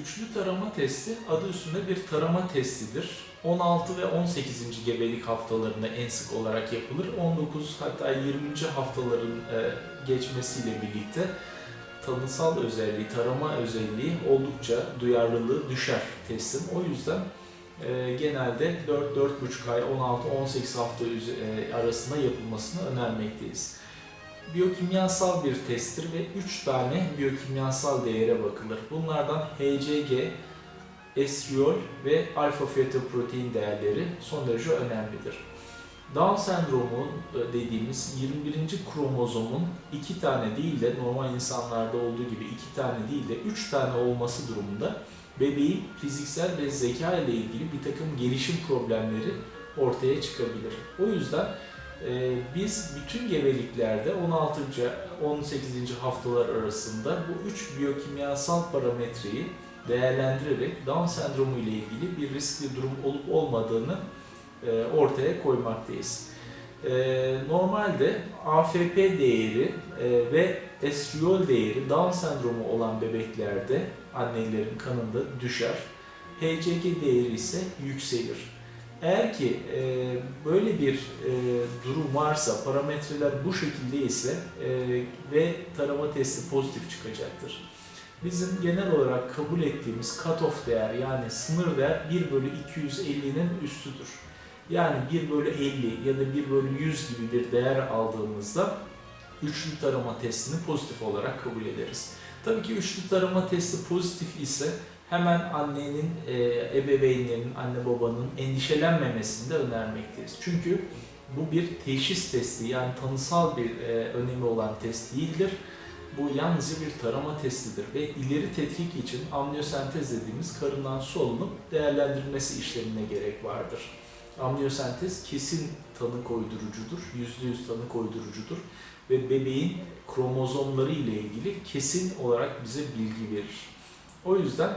Üçlü tarama testi adı üstünde bir tarama testidir. 16 ve 18. gebelik haftalarında en sık olarak yapılır. 19 hatta 20. haftaların e, geçmesiyle birlikte tanısal özelliği, tarama özelliği oldukça duyarlılığı düşer testin. O yüzden e, genelde 4-4,5 ay, 16-18 hafta e, arasında yapılmasını önermekteyiz. Biyokimyasal bir testtir ve 3 tane biyokimyasal değere bakılır. Bunlardan HCG, estriyol ve alfa fetoprotein değerleri son derece önemlidir. Down sendromu e, dediğimiz 21. kromozomun iki tane değil de normal insanlarda olduğu gibi iki tane değil de üç tane olması durumunda bebeğin fiziksel ve zeka ile ilgili bir takım gelişim problemleri ortaya çıkabilir. O yüzden biz bütün gebeliklerde 16. 18. haftalar arasında bu üç biyokimyasal parametreyi değerlendirerek Down sendromu ile ilgili bir riskli durum olup olmadığını e, ortaya koymaktayız. E, Normalde AFP değeri e, ve estriyol değeri Down sendromu olan bebeklerde annelerin kanında düşer. HCG değeri ise yükselir. Eğer ki e, böyle bir e, durum varsa, parametreler bu şekilde ise e, ve tarama testi pozitif çıkacaktır. Bizim genel olarak kabul ettiğimiz cutoff değer yani sınır değer 1 bölü 250'nin üstüdür. Yani 1 bölü 50 ya da 1 bölü 100 gibi bir değer aldığımızda üçlü tarama testini pozitif olarak kabul ederiz. Tabii ki üçlü tarama testi pozitif ise hemen annenin, e, ebeveynlerin, anne babanın endişelenmemesini de önermekteyiz. Çünkü bu bir teşhis testi yani tanısal bir e, önemi olan test değildir. Bu yalnızca bir tarama testidir ve ileri tetkik için amniyosentez dediğimiz karından su alınıp değerlendirilmesi işlemine gerek vardır. Amniyosentez kesin tanı koydurucudur, %100 tanı koydurucudur ve bebeğin kromozomları ile ilgili kesin olarak bize bilgi verir. O yüzden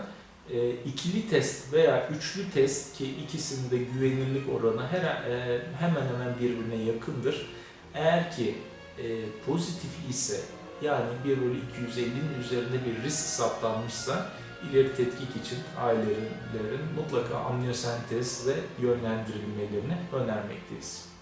e, ikili test veya üçlü test ki ikisinin de güvenilirlik oranı her, e, hemen hemen birbirine yakındır. Eğer ki e, pozitif ise yani 1 bölü 250'nin üzerinde bir risk saptanmışsa ileri tetkik için ailelerin mutlaka amniyosentez ve yönlendirilmelerini önermekteyiz.